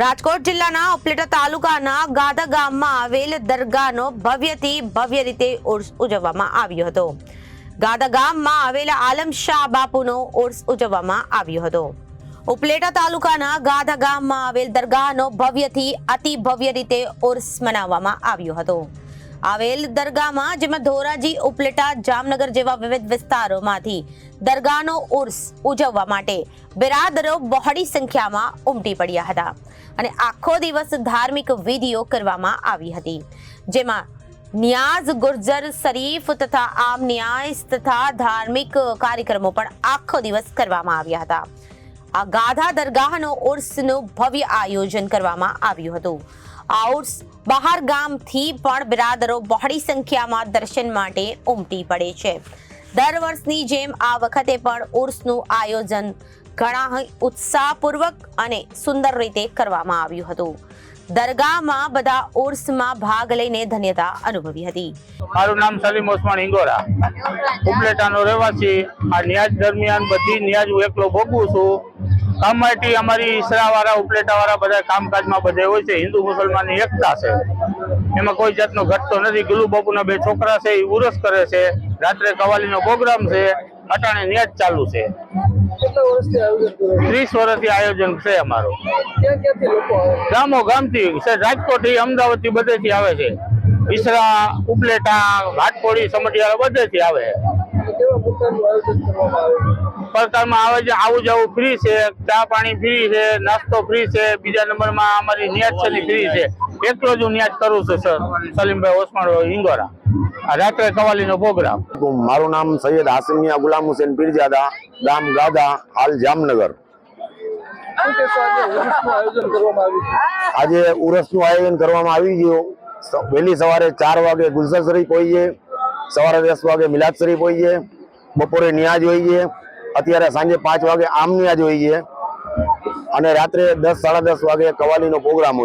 રાજકોટ જિલ્લાના ઉપલેટા તાલુકાના ગાધા ગામમાં આવેલ દરગાહનો ભવ્યથી ભવ્ય રીતે ઉર્સ ઉજવવામાં આવ્યો હતો. ગાધા ગામમાં આવેલા આલમ શાહ બાપુનો ઉર્સ ઉજવવામાં આવ્યો હતો. ઉપલેટા તાલુકાના ગાધા ગામમાં આવેલ દરગાહનો ભવ્યથી અતિ ભવ્ય રીતે ઉર્સ મનાવવામાં આવ્યો હતો. આવેલ દરગાહમાં, જેમાં ધોરાજી, ઉપલેટા, જામનગર જેવા વિવિધ વિસ્તારોમાંથી દરગાહનો ઉર્સ ઉજવવા માટે બિરાદરો બહોળી સંખ્યામાં ઉમટી પડ્યા હતા અને આખો દિવસ ધાર્મિક વિધિઓ કરવામાં આવી હતી, જેમાં નિયાઝ, ગુર્જર શરીફ તથા આમ ન્યાય તથા ધાર્મિક કાર્યક્રમો પણ આખો દિવસ કરવામાં આવ્યા હતા. આ ગાધા દરગાહનો ઉર્સનું ભવ્ય આયોજન કરવામાં આવ્યું હતું. આ ઉર્સ બહાર ગામથી પણ બિરાદરો બહોળી સંખ્યામાં દર્શન માટે ઉમટી પડે છે. દર વર્ષની જેમ આ વખતે પણ ઉર્સનું આયોજન ઘણા ઉત્સાહપૂર્વક અને સુંદર રીતે કરવામાં આવ્યું હતું. દરગાહમાં બધા ઉર્સમાં ભાગ લઈને ધન્યતા અનુભવી હતી. મારું નામ સલીમ ઓસમાન ઇંગોરા ઉપલેટાનો રહેવાસી. આ ન્યાજ દરમિયાન બધી ન્યાજ હું એકલો ભોગવું છું. કમાટી અમારી ઈસરાવાળા ઉપલેટાવાળા બધા કામકાજમાં બધે હોય છે. હિન્દુ મુસલમાનની એકતા છે. એમાં કોઈ જાતનો ઘટતો નથી. ગુલુ બાપુના બે છોકરા છે એ ઉરસ કરે છે. રાત્રે કવાલીનો પ્રોગ્રામ છે. અટાણે ન્યાજ ચાલુ છે. ત્રીસ વર્ષથી આયોજન છે અમારું. ગામો ગામથી રાજકોટથી રાજકોટથી અમદાવાદથી બધેથી આવે છે. ઈસરા ઉપલેટા ઘાટકોડી સમઢિયાળા બધેથી આવે. છે કરવામાં આવે છે. આવે જવું ફ્રી છે ચા પાણી ફ્રી છે નાસ્તો ફ્રી છે બીજા નંબરમાં અમારી નિયાજ છે ફ્રી છે. એટલો જ હું નિયાજ કરું છું સર. સલીમભાઈ ઓસમાણ ઇંગોરા આ રાત્રે કવાલીનો પ્રોગ્રામ. મારું નામ સૈયદ હાસિમિયા ગુલામ હુસેન પીરજાદા ગામ ગાદા હાલ જામનગર. આજે ઉર્સનું આયોજન કરવામાં આવ્યું છે? આજે ઉરસનું આયોજન કરવામાં આવી ગયું. વહેલી સવારે ચાર વાગે ગુલસર શરીફ હોઈએ સવારે દસ વાગે મિલાદ શરીફ હોઈએ બપોરે ન્યાજ હોય છે અત્યારે સાંજે પાંચ વાગે આમ ન્યાજ હોય છે અને રાત્રે દસ સાડા દસ વાગે કવાલીનો પ્રોગ્રામ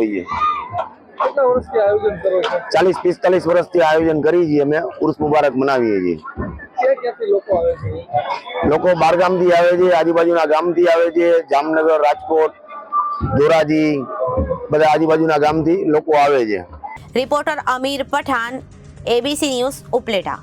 કરો છો? ચાલીસ પિસ્તાલીસ વર્ષથી આયોજન કરીએ છીએ અમે. ઉર્સ મુબારક મનાવીએ છીએ. લોકો આવે છે? લોકો બારગામથી આવે છે આજુબાજુના ગામથી આવે છે જામનગર રાજકોટ ધોરાજી બધા આજુબાજુના ગામથી લોકો આવે છે. Reporter Amir Pathan ABC news Upleta.